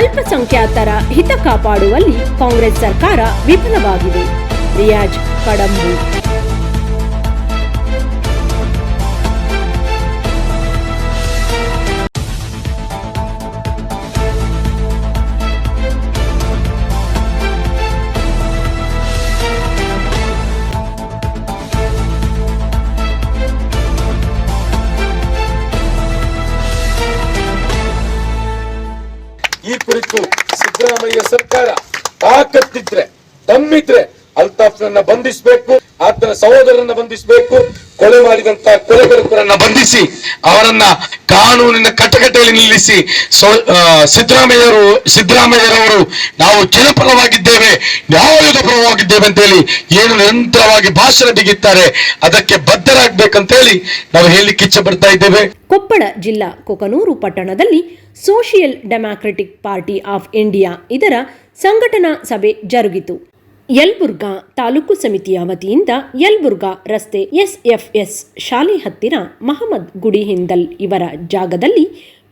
ಅಲ್ಪಸಂಖ್ಯಾತರ ಹಿತ ಕಾಪಾಡುವಲ್ಲಿ ಕಾಂಗ್ರೆಸ್ ಸರ್ಕಾರ ವಿಫಲವಾಗಿದೆ. ರಿಯಾಜ್ ಕಡಂಬು. ಈ ಕುರಿತು ಸಿದ್ದರಾಮಯ್ಯ ಸರ್ಕಾರ ತಾಕತ್ತಿದ್ರೆ ತಮ್ಮಿದ್ರೆ ಅಲ್ತಾಫ್ನನ್ನ ಬಂಧಿಸಬೇಕು, ಆತನ ಸಹೋದರನ್ನ ಬಂಧಿಸಬೇಕು, ಕೊಲೆ ಮಾಡಿದಂತ ಕೊಲೆಗರನ್ನ ಬಂಧಿಸಿ, ಅವರನ್ನ ಕಾನೂನಿನ ಕಟಕಟೆಯಲ್ಲಿ ನಿಲ್ಲಿಸಿ ಸಿದ್ದರಾಮಯ್ಯರು ಸಿದ್ದರಾಮಯ್ಯರವರು ನಾವು ಜನಪರವಾಗಿದ್ದೇವೆ ನ್ಯಾಯದ ಪರವಾಗಿದ್ದೇವೆ ಅಂತ ಹೇಳಿ ಏನು ನಿರಂತರವಾಗಿ ಭಾಷಣ ಬಿಗಿತ್ತಾರೆ, ಅದಕ್ಕೆ ಬದ್ಧರಾಗ್ಬೇಕಂತೇಳಿ ನಾವು ಹೇಳಲಿಕ್ಕೆ ಇಚ್ಛೆ ಬರ್ತಾ ಇದ್ದೇವೆ. ಕೊಪ್ಪಳ ಜಿಲ್ಲಾ ಕೊಕನೂರು ಪಟ್ಟಣದಲ್ಲಿ social democratic party of India ಇದರ ಸಂಘಟನಾ ಸಭೆ ಜರುಗಿತು. ಯಲ್ಬುರ್ಗಾ ತಾಲೂಕು ಸಮಿತಿಯ ವತಿಯಿಂದ ಯಲ್ಬುರ್ಗಾ ರಸ್ತೆ ಎಸ್ಎಫ್ಎಸ್ ಶಾಲೆ ಹತ್ತಿರ ಮಹಮ್ಮದ್ ಗುಡಿ ಹಿಂದಲ್ ಇವರ ಜಾಗದಲ್ಲಿ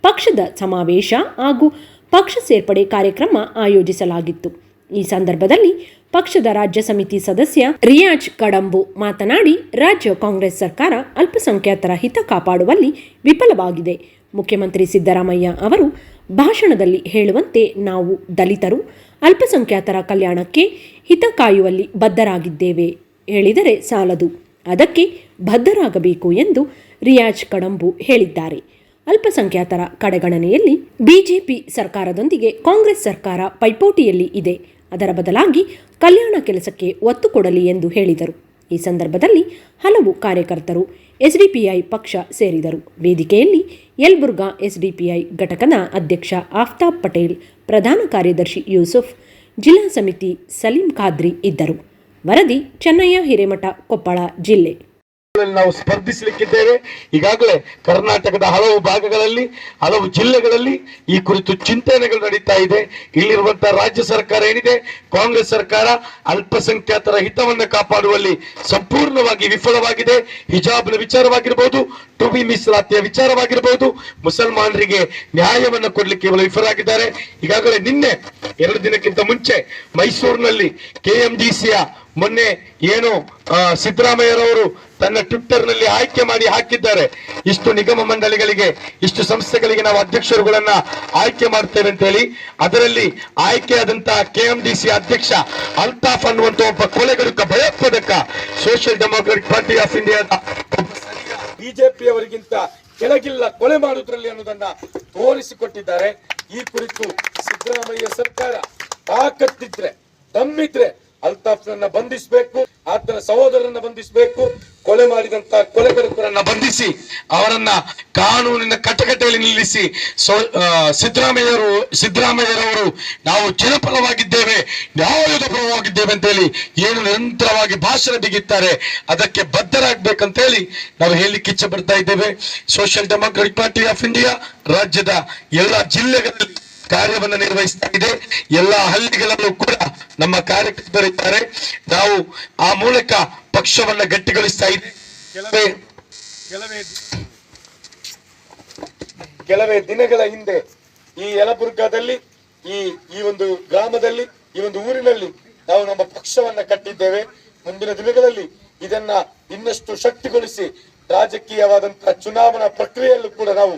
ಪಕ್ಷದ ಸಮಾವೇಶ ಹಾಗೂ ಪಕ್ಷ ಸೇರ್ಪಡೆ ಕಾರ್ಯಕ್ರಮ ಆಯೋಜಿಸಲಾಗಿತ್ತು. ಈ ಸಂದರ್ಭದಲ್ಲಿ ಪಕ್ಷದ ರಾಜ್ಯ ಸಮಿತಿ ಸದಸ್ಯ ರಿಯಾಜ್ ಕಡಂಬು ಮಾತನಾಡಿ, ರಾಜ್ಯ ಕಾಂಗ್ರೆಸ್ ಸರ್ಕಾರ ಅಲ್ಪಸಂಖ್ಯಾತರ ಹಿತ ಕಾಪಾಡುವಲ್ಲಿ ವಿಫಲವಾಗಿದೆ. ಮುಖ್ಯಮಂತ್ರಿ ಸಿದ್ದರಾಮಯ್ಯ ಅವರು ಭಾಷಣದಲ್ಲಿ ಹೇಳುವಂತೆ ನಾವು ದಲಿತರು ಅಲ್ಪಸಂಖ್ಯಾತರ ಕಲ್ಯಾಣಕ್ಕೆ ಹಿತ ಕಾಯುವಲ್ಲಿ ಬದ್ಧರಾಗಿದ್ದೇವೆ ಹೇಳಿದರೆ ಸಾಲದು. ಅದಕ್ಕೆ ಬದ್ಧರಾಗಬೇಕು ಎಂದು ರಿಯಾಜ್ ಕಡಂಬು ಹೇಳಿದ್ದಾರೆ. ಅಲ್ಪಸಂಖ್ಯಾತರ ಕಡೆಗಣನೆಯಲ್ಲಿ ಬಿಜೆಪಿ ಸರ್ಕಾರದೊಂದಿಗೆ ಕಾಂಗ್ರೆಸ್ ಸರ್ಕಾರ ಪೈಪೋಟಿಯಲ್ಲಿ ಇದೆ. ಅದರ ಬದಲಾಗಿ ಕಲ್ಯಾಣ ಕೆಲಸಕ್ಕೆ ಒತ್ತು ಕೊಡಲಿ ಎಂದು ಹೇಳಿದರು. ಈ ಸಂದರ್ಭದಲ್ಲಿ ಹಲವು ಕಾರ್ಯಕರ್ತರು ಎಸ್ಡಿಪಿಐ ಪಕ್ಷ ಸೇರಿದರು. ವೇದಿಕೆಯಲ್ಲಿ ಯಲ್ಬುರ್ಗಾ ಎಸ್ಡಿಪಿಐ ಘಟಕದ ಅಧ್ಯಕ್ಷ ಆಫ್ತಾಬ್ ಪಟೇಲ್, ಪ್ರಧಾನ ಕಾರ್ಯದರ್ಶಿ ಯೂಸುಫ್, ಜಿಲ್ಲಾ ಸಮಿತಿ ಸಲೀಂ ಖಾದ್ರಿ ಇದ್ದರು. ವರದಿ ಚೆನ್ನಯ್ಯ ಹಿರೇಮಠ ಕೊಪ್ಪಳ ಜಿಲ್ಲೆ. ನಾವು ಸ್ಪರ್ಧಿಸಲಿಕ್ಕಿದ್ದೇವೆ. ಈಗಾಗಲೇ ಕರ್ನಾಟಕದ ಹಲವು ಭಾಗಗಳಲ್ಲಿ, ಹಲವು ಜಿಲ್ಲೆಗಳಲ್ಲಿ ಈ ಕುರಿತು ಚಿಂತನೆಗಳು ನಡೀತಾ ಇದೆ. ಇಲ್ಲಿರುವಂತಹ ರಾಜ್ಯ ಸರ್ಕಾರ ಏನಿದೆ? ಕಾಂಗ್ರೆಸ್ ಸರ್ಕಾರ ಅಲ್ಪಸಂಖ್ಯಾತರ ಹಿತವನ್ನು ಕಾಪಾಡುವಲ್ಲಿ ಸಂಪೂರ್ಣವಾಗಿ ವಿಫಲವಾಗಿದೆ. ಹಿಜಾಬ್ನ ವಿಚಾರವಾಗಿರಬಹುದು ಟುಬಿ ಮೀಸಲಾತಿಯ ವಿಚಾರವಾಗಿರಬಹುದು ಮುಸಲ್ಮಾನರಿಗೆ ನ್ಯಾಯವನ್ನು ಕೊಡಲಿಕ್ಕೆ ವಿಫಲರಾಗಿದ್ದಾರೆ. ಈಗಾಗಲೇ ನಿನ್ನೆ, ಎರಡು ದಿನಕ್ಕಿಂತ ಮುಂಚೆ ಮೈಸೂರಿನಲ್ಲಿ ಕೆಎಂಡಿಸಿಯ ಮೊನ್ನೆ ಏನು ಸಿದ್ದರಾಮಯ್ಯರವರು ತನ್ನ ಟ್ವಿಟ್ಟರ್ನಲ್ಲಿ ಆಯ್ಕೆ ಮಾಡಿ ಹಾಕಿದ್ದಾರೆ. ಇಷ್ಟು ನಿಗಮ ಮಂಡಳಿಗಳಿಗೆ, ಇಷ್ಟು ಸಂಸ್ಥೆಗಳಿಗೆ ನಾವು ಅಧ್ಯಕ್ಷರುಗಳನ್ನ ಆಯ್ಕೆ ಮಾಡ್ತೇವೆ ಅಂತ ಹೇಳಿ, ಅದರಲ್ಲಿ ಆಯ್ಕೆಯಾದಂತಹ ಕೆಎಂಡಿಸಿ ಅಧ್ಯಕ್ಷ ಅಲ್ತಾಫ್ ಅನ್ನುವಂತ ಒಬ್ಬ ಕೊಲೆಗಡುಕ ಭಯೋತ್ಪಾದಕ ಸೋಷಿಯಲ್ ಡೆಮೋಕ್ರೆಟಿಕ್ ಪಾರ್ಟಿ ಆಫ್ ಇಂಡಿಯಾದ ಬಿಜೆಪಿಯವರಿಗಿಂತ ಕೆಳಗಿಲ್ಲ ಕೊಲೆ ಮಾಡುವುದರಲ್ಲಿ ಅನ್ನೋದನ್ನ ತೋರಿಸಿಕೊಟ್ಟಿದ್ದಾರೆ. ಈ ಕುರಿತು ಸಿದ್ದರಾಮಯ್ಯ ಸರ್ಕಾರ ತಾಕತ್ತಿದ್ರೆ, ದಮ್ಮಿದ್ರೆ ಅಲ್ತಾಫ್ನನ್ನ ಬಂಧಿಸಬೇಕು, ಆತನ ಸಹೋದರನ್ನ ಬಂಧಿಸಬೇಕು, ಕೊಲೆ ಮಾಡಿದಂತ ಕೊಲೆಗರಕರನ್ನ ಬಂಧಿಸಿ, ಅವರನ್ನ ಕಾನೂನಿನ ಕಟಕಟೆಯಲ್ಲಿ ನಿಲ್ಲಿಸಿ ಸಿದ್ದರಾಮಯ್ಯರು, ಸಿದ್ದರಾಮಯ್ಯರವರು ನಾವು ಜನಪರವಾಗಿದ್ದೇವೆ ನ್ಯಾಯದ ಪರವಾಗಿದ್ದೇವೆ ಅಂತ ಹೇಳಿ ಏನು ನಿರಂತರವಾಗಿ ಭಾಷಣ ಬಿಗಿತ್ತಾರೆ ಅದಕ್ಕೆ ಬದ್ಧರಾಗ್ಬೇಕಂತೇಳಿ ನಾವು ಹೇಳಲಿಕ್ಕೆ ಇಚ್ಛೆ ಪಡ್ತಾ ಇದ್ದೇವೆ. Social democratic party of India ರಾಜ್ಯದ ಎಲ್ಲ ಜಿಲ್ಲೆಗಳಲ್ಲಿ ಕಾರ್ಯವನ್ನು ನಿರ್ವಹಿಸ್ತಾ ಇದೆ. ಎಲ್ಲ ಹಳ್ಳಿಗಳಲ್ಲೂ ಕೂಡ ನಮ್ಮ ಕಾರ್ಯಕರ್ತರಿದ್ದಾರೆ ನಾವು ಆ ಮೂಲಕ ಪಕ್ಷವನ್ನ ಗಟ್ಟಿಗೊಳಿಸ್ತಾ ಇದೆ ಕೆಲವೇ ಕೆಲವೇ ಕೆಲವೇ ದಿನಗಳ ಹಿಂದೆ ಈ ಯಲಬುರ್ಗಾದಲ್ಲಿ, ಈ ಈ ಒಂದು ಗ್ರಾಮದಲ್ಲಿ, ಈ ಒಂದು ಊರಿನಲ್ಲಿ ನಾವು ನಮ್ಮ ಪಕ್ಷವನ್ನ ಕಟ್ಟಿದ್ದೇವೆ. ಮುಂದಿನ ದಿನಗಳಲ್ಲಿ ಇದನ್ನ ಇನ್ನಷ್ಟು ಶಕ್ತಿಗೊಳಿಸಿ ರಾಜಕೀಯವಾದಂತಹ ಚುನಾವಣಾ ಪ್ರಕ್ರಿಯೆಯಲ್ಲೂ ಕೂಡ ನಾವು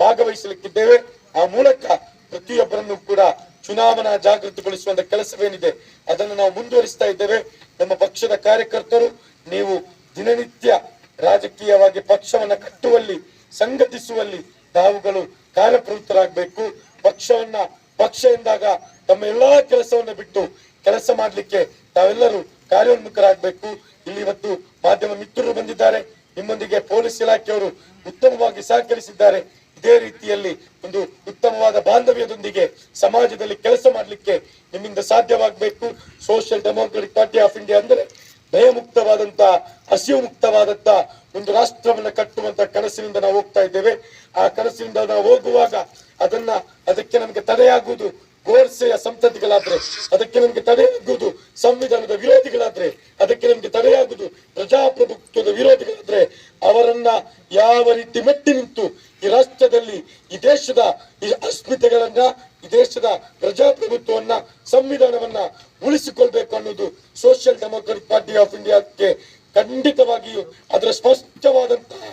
ಭಾಗವಹಿಸಲಿಕ್ಕಿದ್ದೇವೆ. ಆ ಮೂಲಕ ಪ್ರತಿಯೊಬ್ಬರನ್ನು ಕೂಡ ಚುನಾವಣಾ ಜಾಗೃತಿಗೊಳಿಸುವಂತ ಕೆಲಸವೇನಿದೆ, ಅದನ್ನು ನಾವು ಮುಂದುವರಿಸ್ತಾ ಇದ್ದೇವೆ. ನಮ್ಮ ಪಕ್ಷದ ಕಾರ್ಯಕರ್ತರು, ನೀವು ದಿನನಿತ್ಯ ರಾಜಕೀಯವಾಗಿ ಪಕ್ಷವನ್ನ ಕಟ್ಟುವಲ್ಲಿ, ಸಂಘಟಿಸುವಲ್ಲಿ ತಾವುಗಳು ಕಾರ್ಯಪ್ರವೃತ್ತರಾಗಬೇಕು. ಪಕ್ಷವನ್ನ, ಪಕ್ಷ ಎಂದಾಗ ತಮ್ಮ ಎಲ್ಲಾ ಕೆಲಸವನ್ನ ಬಿಟ್ಟು ಕೆಲಸ ಮಾಡಲಿಕ್ಕೆ ತಾವೆಲ್ಲರೂ ಕಾರ್ಯೋನ್ಮುಖರಾಗಬೇಕು. ಇಲ್ಲಿ ಇವತ್ತು ಮಾಧ್ಯಮ ಮಿತ್ರರು ಬಂದಿದ್ದಾರೆ. ನಿಮ್ಮೊಂದಿಗೆ ಪೊಲೀಸ್ ಇಲಾಖೆಯವರು ಉತ್ತಮವಾಗಿ ಸಹಕರಿಸಿದ್ದಾರೆ. ಇದೇ ರೀತಿಯಲ್ಲಿ ಒಂದು ಉತ್ತಮವಾದ ಬಾಂಧವ್ಯದೊಂದಿಗೆ ಸಮಾಜದಲ್ಲಿ ಕೆಲಸ ಮಾಡಲಿಕ್ಕೆ ನಿಮ್ಮಿಂದ ಸಾಧ್ಯವಾಗಬೇಕು. Social democratic party of India ಅಂದರೆ ಭಯಮುಕ್ತವಾದಂತ ಹಸಿವು ಮುಕ್ತವಾದಂತ ಒಂದು ರಾಷ್ಟ್ರವನ್ನು ಕಟ್ಟುವಂತ ಕನಸಿನಿಂದ ನಾವು ಹೋಗ್ತಾ ಇದ್ದೇವೆ. ಆ ಕನಸಿನಿಂದ ನಾವು ಹೋಗುವಾಗ ಅದನ್ನ, ಅದಕ್ಕೆ ನಮಗೆ ತಡೆಯಾಗುವುದು ಗೋಡ್ಸೆಯ ಸಂತತಿಗಳಾದ್ರೆ, ಅದಕ್ಕೆ ನಮಗೆ ತಡೆಯಾಗುವುದು ಸಂವಿಧಾನದ ವಿರೋಧಿಗಳಾದ್ರೆ, ಅದಕ್ಕೆ ನಮಗೆ ತಡೆಯಾಗುವುದು ಪ್ರಜಾಪ್ರಭುತ್ವದ ವಿರೋಧಿಗಳಾದ್ರೆ, ಅವರನ್ನ ಯಾವ ರೀತಿ ಮೆಟ್ಟಿ ನಿಂತು ಈ ರಾಷ್ಟ್ರದಲ್ಲಿ, ಈ ದೇಶದ ಈ ಅಸ್ಮಿತೆಗಳನ್ನ, ಈ ದೇಶದ ಪ್ರಜಾಪ್ರಭುತ್ವವನ್ನ, ಸಂವಿಧಾನವನ್ನ ಉಳಿಸಿಕೊಳ್ಬೇಕು ಅನ್ನೋದು ಸೋಷಿಯಲ್ ಡೆಮೋಕ್ರೆಟಿಕ್ ಪಾರ್ಟಿ ಆಫ್ ಇಂಡಿಯಾಕ್ಕೆ ಖಂಡಿತವಾಗಿಯೂ ಅದರ ಸ್ಪಷ್ಟವಾದಂತಹ